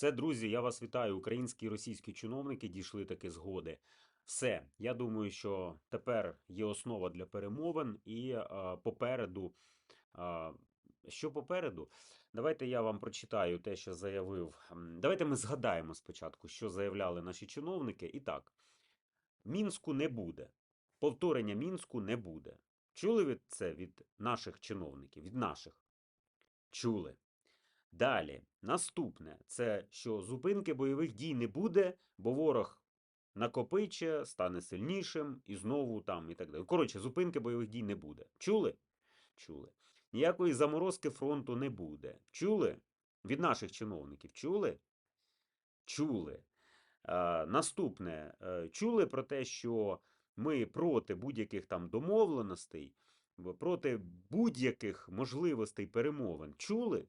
Все, друзі, я вас вітаю. Українські і російські чиновники дійшли таки згоди. Все, я думаю, що тепер є основа для перемовин, і а, попереду. А, що попереду? Давайте я вам прочитаю те, що заявив. Давайте ми згадаємо спочатку, що заявляли наші чиновники. І так, Мінську не буде. Повторення Мінську не буде. Чули ви це від наших чиновників? Від наших? Чули. Далі, наступне це що зупинки бойових дій не буде, бо ворог накопиче, стане сильнішим і знову там і так далі. Коротше, зупинки бойових дій не буде. Чули? Чули. Ніякої заморозки фронту не буде. Чули? Від наших чиновників чули? Чули. Е, наступне, е, чули про те, що ми проти будь-яких там домовленостей, проти будь-яких можливостей перемовин. Чули?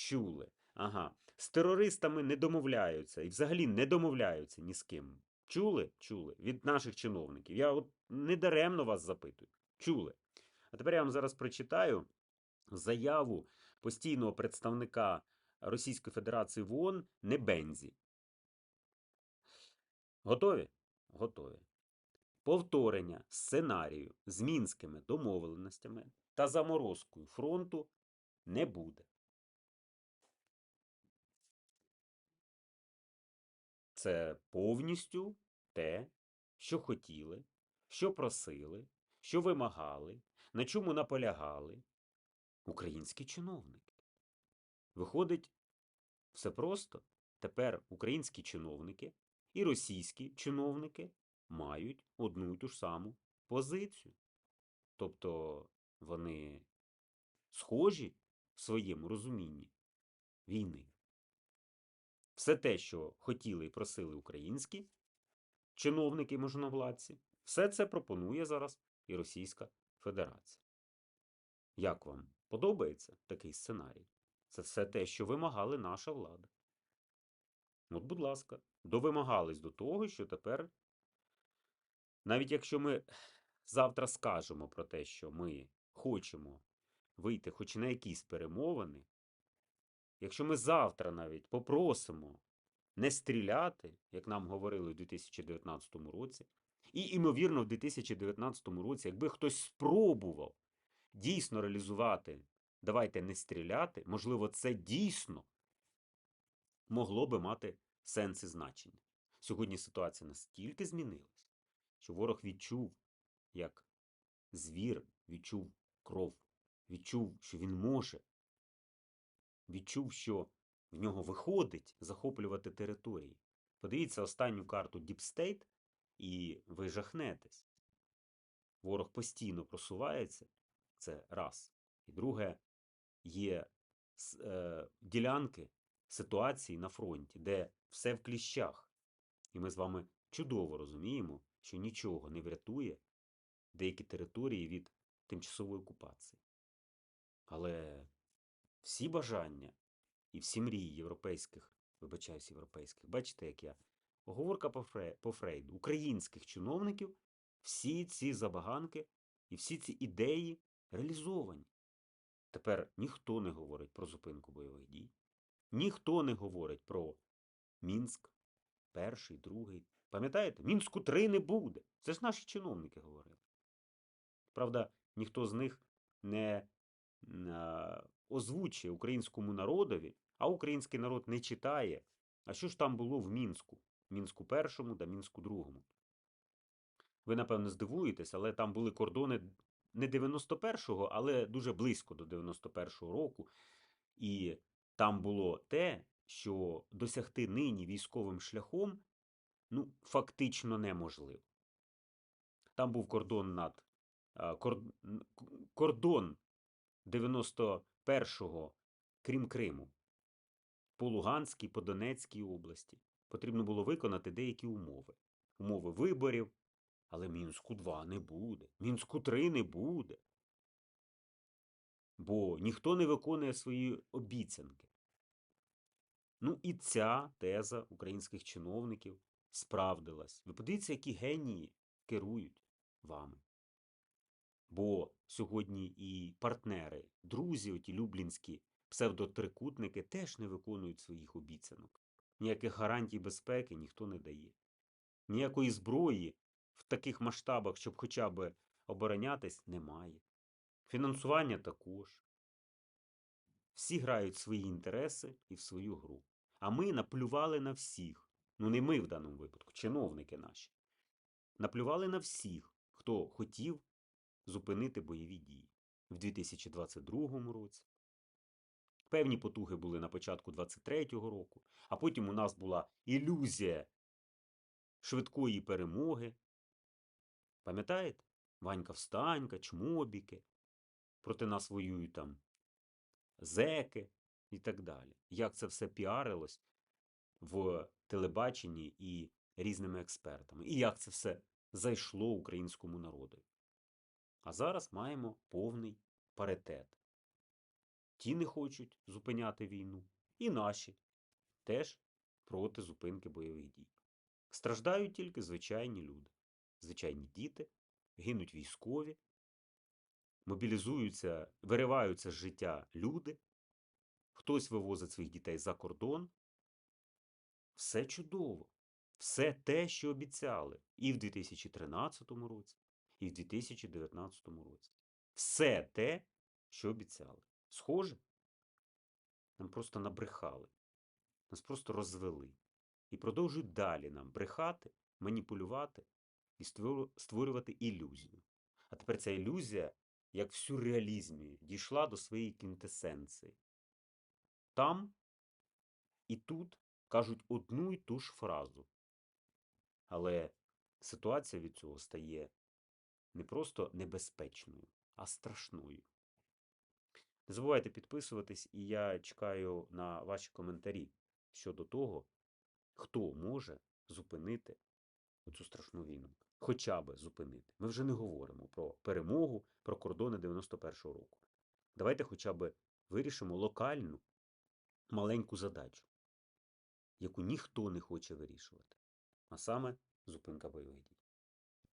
Чули. Ага. З терористами не домовляються і взагалі не домовляються ні з ким. Чули? Чули. Від наших чиновників. Я от недаремно вас запитую. Чули. А тепер я вам зараз прочитаю заяву постійного представника Російської Федерації в ООН Небензі. Готові? Готові. Повторення сценарію з мінськими домовленостями та заморозкою фронту не буде. Це повністю те, що хотіли, що просили, що вимагали, на чому наполягали українські чиновники. Виходить, все просто. Тепер українські чиновники і російські чиновники мають одну й ту ж саму позицію. Тобто вони схожі в своєму розумінні війни. Все те, що хотіли і просили українські чиновники можновладці, все це пропонує зараз і Російська Федерація. Як вам подобається такий сценарій? Це все те, що вимагали наша влада. От, будь ласка, довимагались до того, що тепер, навіть якщо ми завтра скажемо про те, що ми хочемо вийти хоч на якісь перемовини, якщо ми завтра навіть попросимо не стріляти, як нам говорили у 2019 році, і, ймовірно, в 2019 році, якби хтось спробував дійсно реалізувати давайте не стріляти, можливо, це дійсно могло би мати сенс і значення. Сьогодні ситуація настільки змінилась, що ворог відчув, як звір відчув кров, відчув, що він може, відчув, що в нього виходить захоплювати території. Подивіться останню карту State, і ви жахнетесь. Ворог постійно просувається, це раз. І друге, є е, ділянки ситуації на фронті, де все в кліщах. І ми з вами чудово розуміємо, що нічого не врятує деякі території від тимчасової окупації. Але всі бажання і всі мрії європейських, вибачаюсь, європейських, бачите, як я, оговорка по, Фре, по Фрейду, українських чиновників, всі ці забаганки і всі ці ідеї реалізовані. Тепер ніхто не говорить про зупинку бойових дій, ніхто не говорить про Мінськ, перший, другий. Пам'ятаєте, Мінську 3 не буде. Це ж наші чиновники говорили. Правда, ніхто з них не озвучує українському народові, а український народ не читає. А що ж там було в Мінську? Мінську першому та Мінську другому. Ви, напевно, здивуєтесь, але там були кордони не 91-го, але дуже близько до 91-го року. І там було те, що досягти нині військовим шляхом ну, фактично неможливо. Там був кордон над кордон 91-го, крім Криму, по Луганській, по Донецькій області. Потрібно було виконати деякі умови. Умови виборів, але Мінську 2 не буде. Мінську 3 не буде. Бо ніхто не виконує свої обіцянки. Ну і ця теза українських чиновників справдилась. Ви подивіться, які генії керують вами. Бо сьогодні і партнери, друзі, оті люблінські, псевдотрикутники теж не виконують своїх обіцянок. Ніяких гарантій безпеки ніхто не дає. Ніякої зброї в таких масштабах, щоб хоча б оборонятись, немає. Фінансування також. Всі грають свої інтереси і в свою гру. А ми наплювали на всіх. Ну, не ми в даному випадку, чиновники наші. Наплювали на всіх, хто хотів зупинити бойові дії в 2022 році. Певні потуги були на початку 23-го року, а потім у нас була ілюзія швидкої перемоги. Пам'ятаєте? Ванька Встанька, чмобіки. Проти нас воюють там зеки і так далі. Як це все піарилось в телебаченні і різними експертами. І як це все зайшло українському народу. А зараз маємо повний паритет. Ті не хочуть зупиняти війну, і наші теж проти зупинки бойових дій. Страждають тільки звичайні люди, звичайні діти, гинуть військові, мобілізуються, вириваються з життя люди, хтось вивозить своїх дітей за кордон. Все чудово. Все те, що обіцяли і в 2013 році, і в 2019 році. Все те, що обіцяли. Схоже, нам просто набрехали, нас просто розвели. І продовжують далі нам брехати, маніпулювати і створювати ілюзію. А тепер ця ілюзія, як в сюрреалізмі, дійшла до своєї квінтесенції. Там і тут кажуть одну й ту ж фразу. Але ситуація від цього стає не просто небезпечною, а страшною. Не забувайте підписуватись, і я чекаю на ваші коментарі щодо того, хто може зупинити цю страшну війну. Хоча би зупинити. Ми вже не говоримо про перемогу, про кордони 91-го року. Давайте хоча б вирішимо локальну маленьку задачу, яку ніхто не хоче вирішувати, а саме зупинка бойових дій.